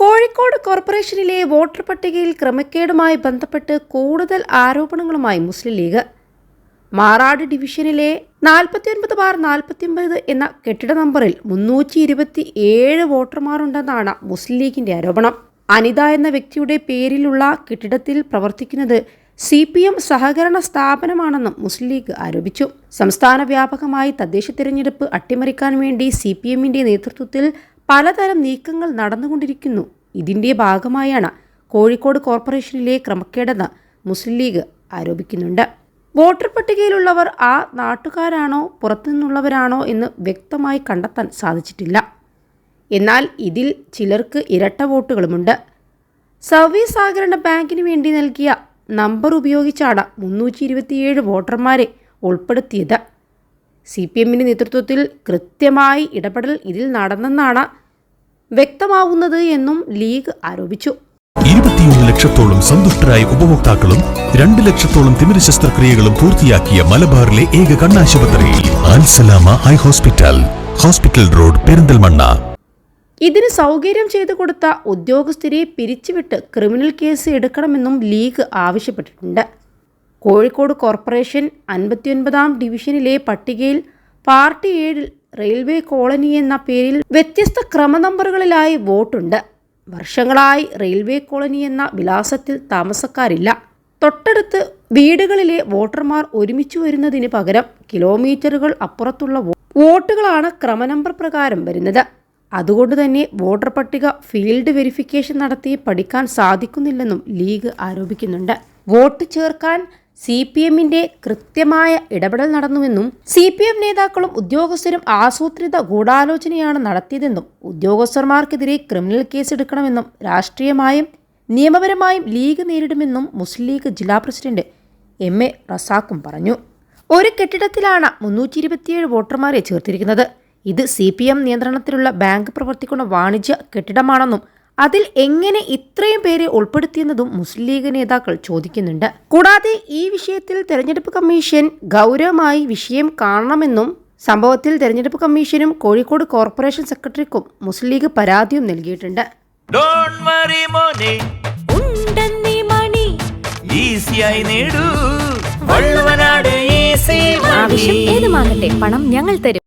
കോഴിക്കോട് കോർപ്പറേഷനിലെ വോട്ടർ പട്ടികയിൽ ക്രമക്കേടുമായി ബന്ധപ്പെട്ട് കൂടുതൽ ആരോപണങ്ങളുമായി മുസ്ലിം ലീഗ്. മാറാട് ഡിവിഷനിലെ നാൽപ്പത്തിയൊൻപത് ബാർ നാൽപ്പത്തിയൊൻപത് എന്ന കെട്ടിട നമ്പറിൽ മുന്നൂറ്റി ഇരുപത്തി ഏഴ് വോട്ടർമാരുണ്ടെന്നാണ് മുസ്ലിം ലീഗിന്റെ ആരോപണം. അനിത എന്ന വ്യക്തിയുടെ പേരിലുള്ള കെട്ടിടത്തിൽ പ്രവർത്തിക്കുന്നത് സി പി എം സഹകരണ സ്ഥാപനമാണെന്നും മുസ്ലിം ലീഗ് ആരോപിച്ചു. സംസ്ഥാന വ്യാപകമായി തദ്ദേശ തിരഞ്ഞെടുപ്പ് അട്ടിമറിക്കാൻ വേണ്ടി സി പി എമ്മിന്റെ നേതൃത്വത്തിൽ പലതരം നീക്കങ്ങൾ നടന്നുകൊണ്ടിരിക്കുന്നു. ഇതിന്റെ ഭാഗമായാണ് കോഴിക്കോട് കോർപ്പറേഷനിലെ ക്രമക്കേടെന്ന് മുസ്ലിം ലീഗ് ആരോപിക്കുന്നുണ്ട്. വോട്ടർ പട്ടികയിലുള്ളവർ ആ നാട്ടുകാരാണോ പുറത്തുനിന്നുള്ളവരാണോ എന്ന് വ്യക്തമായി കണ്ടെത്താൻ സാധിച്ചിട്ടില്ല. എന്നാൽ ഇതിൽ ചിലർക്ക് ഇരട്ട വോട്ടുകളുമുണ്ട്. സർവീസ് സഹകരണ ബാങ്കിന് വേണ്ടി നൽകിയ നമ്പർ ഉപയോഗിച്ചാണ് മുന്നൂറ്റി ഇരുപത്തിയേഴ് വോട്ടർമാരെ ഉൾപ്പെടുത്തിയത്. സി പി എമ്മിന്റെ നേതൃത്വത്തിൽ കൃത്യമായി ഇടപെടൽ ഇതിൽ നടന്നെന്നാണ് വ്യക്തമാവുന്നത് എന്നും ലീഗ് ആരോപിച്ചു. ഇരുപത്തിയൊന്ന് ലക്ഷത്തോളം സന്തുഷ്ടരായ ഉപഭോക്താക്കളും രണ്ട് ലക്ഷത്തോളം തിമിര ശസ്ത്രക്രിയകളും പൂർത്തിയാക്കിയ മലബാറിലെ ഏക കണ്ണാശുപത്രി Alsalama eye hospital hospital road Perinthalmanna. ഇതിന് സൗകര്യം ചെയ്തു കൊടുത്ത ഉദ്യോഗസ്ഥരെ പിരിച്ചുവിട്ട് ക്രിമിനൽ കേസ് എടുക്കണമെന്നും ലീഗ് ആവശ്യപ്പെട്ടിട്ടുണ്ട്. കോഴിക്കോട് കോർപ്പറേഷൻ അൻപത്തിയൊൻപതാം ഡിവിഷനിലെ പട്ടികയിൽ പാർട്ടി ഏഴിൽ റെയിൽവേ കോളനി എന്ന പേരിൽ വ്യത്യസ്ത ക്രമനമ്പറുകളിലായി വോട്ടുണ്ട്. വർഷങ്ങളായി റെയിൽവേ കോളനി എന്ന വിലാസത്തിൽ താമസക്കാരില്ല. തൊട്ടടുത്ത് വീടുകളിലെ വോട്ടർമാർ ഒരുമിച്ച് വരുന്നതിന് പകരം കിലോമീറ്ററുകൾ അപ്പുറത്തുള്ള വോട്ടുകളാണ് ക്രമനമ്പർ പ്രകാരം വരുന്നത്. അതുകൊണ്ട് തന്നെ വോട്ടർ പട്ടിക ഫീൽഡ് വെരിഫിക്കേഷൻ നടത്തി പഠിക്കാൻ സാധിക്കുന്നില്ലെന്നും ലീഗ് ആരോപിക്കുന്നുണ്ട്. വോട്ട് ചേർക്കാൻ സി പി എമ്മിന്റെ കൃത്യമായ ഇടപെടൽ നടന്നുവെന്നും സി പി എം നേതാക്കളും ഉദ്യോഗസ്ഥരും ആസൂത്രിത ഗൂഢാലോചനയാണ് നടത്തിയതെന്നും ഉദ്യോഗസ്ഥർമാർക്കെതിരെ ക്രിമിനൽ കേസ് എടുക്കണമെന്നും രാഷ്ട്രീയമായും നിയമപരമായും ലീഗ് നേരിടുമെന്നും മുസ്ലിം ലീഗ് ജില്ലാ പ്രസിഡന്റ് എം എ റസാഖും പറഞ്ഞു. ഒരു കെട്ടിടത്തിലാണ് മുന്നൂറ്റി ഇരുപത്തിയേഴ് വോട്ടർമാരെ ചേർത്തിരിക്കുന്നത്. ഇത് സി പി എം നിയന്ത്രണത്തിലുള്ള ബാങ്ക് പ്രവർത്തിക്കുന്ന വാണിജ്യ കെട്ടിടമാണെന്നും അതിൽ എങ്ങനെ ഇത്രയും പേരെ ഉൾപ്പെടുത്തിയെന്നതും മുസ്ലിം ലീഗ് നേതാക്കൾ ചോദിക്കുന്നുണ്ട്. കൂടാതെ ഈ വിഷയത്തിൽ തെരഞ്ഞെടുപ്പ് കമ്മീഷൻ ഗൗരവമായി വിഷയം കാണണമെന്നും സംഭവത്തിൽ തെരഞ്ഞെടുപ്പ് കമ്മീഷനും കോഴിക്കോട് കോർപ്പറേഷൻ സെക്രട്ടറിക്കും മുസ്ലിം ലീഗ് പരാതിയും നൽകിയിട്ടുണ്ട്. ഡോൺ വറി മോനെ. ഉണ്ടെന്നീ മണി. ഈസിയായി നേടൂ. വള്ളുവനാട് ഈസി ആവശ്യം ഏതുമാകട്ടെ പണം ഞങ്ങൾ തരും.